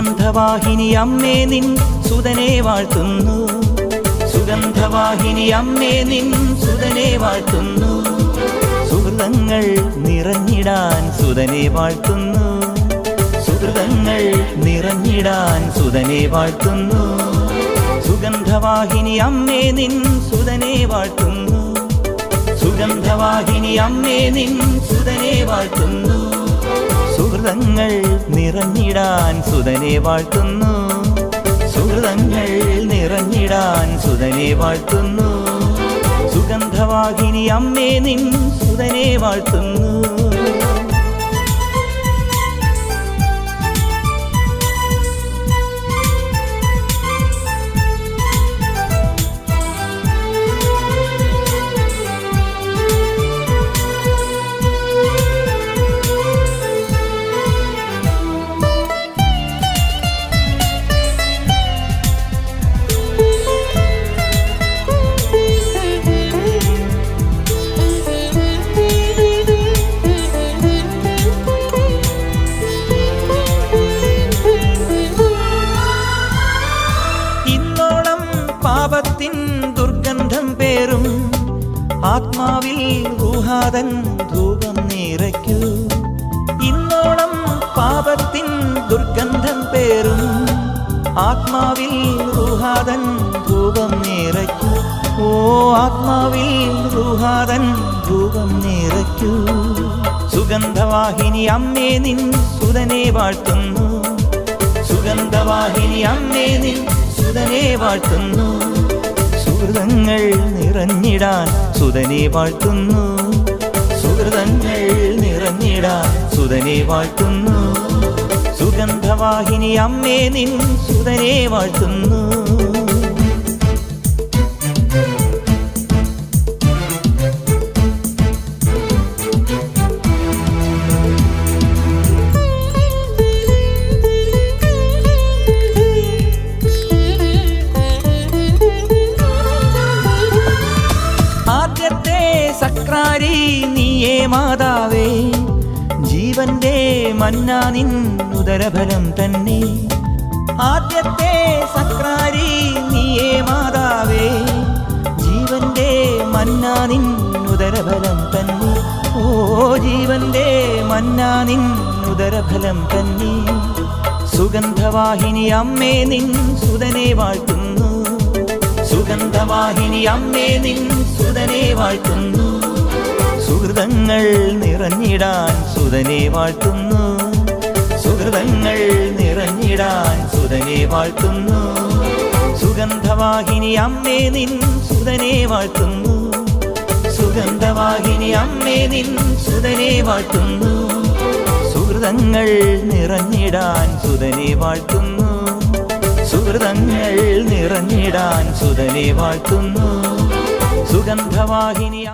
സുഗന്ധവാഹിനി അമ്മേ നിൻ സുതനെ വാഴ്ത്തുന്നു. സുഗന്ധവാഹിനി അമ്മേ നിൻ സുതനെ വാഴ്ത്തുന്നു. സുഹൃതങ്ങൾ നിറഞ്ഞിടാൻ സുതനെ വാഴ്ത്തുന്നു. സുഹൃതങ്ങൾ നിറഞ്ഞിടാൻ സുതനെ വാഴ്ത്തുന്നു. സുഗന്ധവാഹിനി അമ്മേ നിൻ സുതനെ വാഴ്ത്തുന്നു. സുഗന്ധവാഹിനി അമ്മേ നിൻ സുതനെ വാഴ്ത്തുന്നു. സുഹൃതങ്ങൾ നിറഞ്ഞിടാൻ സുതനെ വാഴ്ത്തുന്നു. സുഹൃതങ്ങൾ നിറഞ്ഞിടാൻ സുതനെ വാഴ്ത്തുന്നു. സുഗന്ധവാഹിനി അമ്മേ നിൻ സുതനെ വാഴ്ത്തുന്നു. പാപത്തിൻ ദുർഗന്ധം പേറും. ആത്മാവിൽ ഊഹാതൻ ധൂപം നിറയ്ക്കൂ. ഇന്നോളം പാപത്തിൻ ദുർഗന്ധം പേറും. ആത്മാവിൽ ഊഹാതൻ ധൂപം നിറയ്ക്കൂ. ഓ ആത്മാവിൽ ഊഹാതൻ ധൂപം നിറയ്ക്കൂ. സുഗന്ധവാഹിനി അമ്മേ നിൻ സുതനെ വാഴ്ത്തുന്നു. സുഗന്ധവാഹിനി അമ്മേ നിൻ സുതനെ വാഴ്ത്തുന്നു. സുഹൃതങ്ങൾ നിറഞ്ഞിടാൻ സുതനെ വാഴ്ത്തുന്നു. സുഹൃതങ്ങൾ നിറഞ്ഞിടാൻ സുതനെ വാഴ്ത്തുന്നു. സുഗന്ധവാഹിനി അമ്മേ നിൻ സുതനെ വാഴ്ത്തുന്നു. മാതാവേ ജീവന്റെ മന്നാ നിൻ ഉദരഫലം തന്നെ. ആദ്യത്തെ സക്രാരി നീയേ മാതാവേ ജീവന്റെ മന്നാ നിൻ ഉദരഫലം തന്നെ. ഓ ജീവന്റെ മന്നാ നിൻ ഉദരഫലം തന്നെ. സുഗന്ധവാഹിനി അമ്മേ നിൻ സുതനെ വാഴ്ത്തുന്നു. സുഗന്ധവാഹിനി അമ്മേ നിൻ സുതനെ വാഴ്ത്തുന്നു. സുഹൃതങ്ങൾ നിറഞ്ഞിടാൻ സുതനെ വാഴ്ത്തുന്നു. സുഹൃതങ്ങൾ നിറഞ്ഞിടാൻ സുതനെ വാഴ്ത്തുന്നു. സുഗന്ധവാഹിനി അമ്മേ നിൻ സുതനെ വാഴ്ത്തുന്നു. സുഗന്ധവാഹിനി അമ്മേ നിൻ സുതനെ വാഴ്ത്തുന്നു. സുഹൃതങ്ങൾ നിറഞ്ഞിടാൻ സുതനെ വാഴ്ത്തുന്നു. സുഹൃതങ്ങൾ നിറഞ്ഞിടാൻ സുതനെ വാഴ്ത്തുന്നു. സുഗന്ധവാഹിനി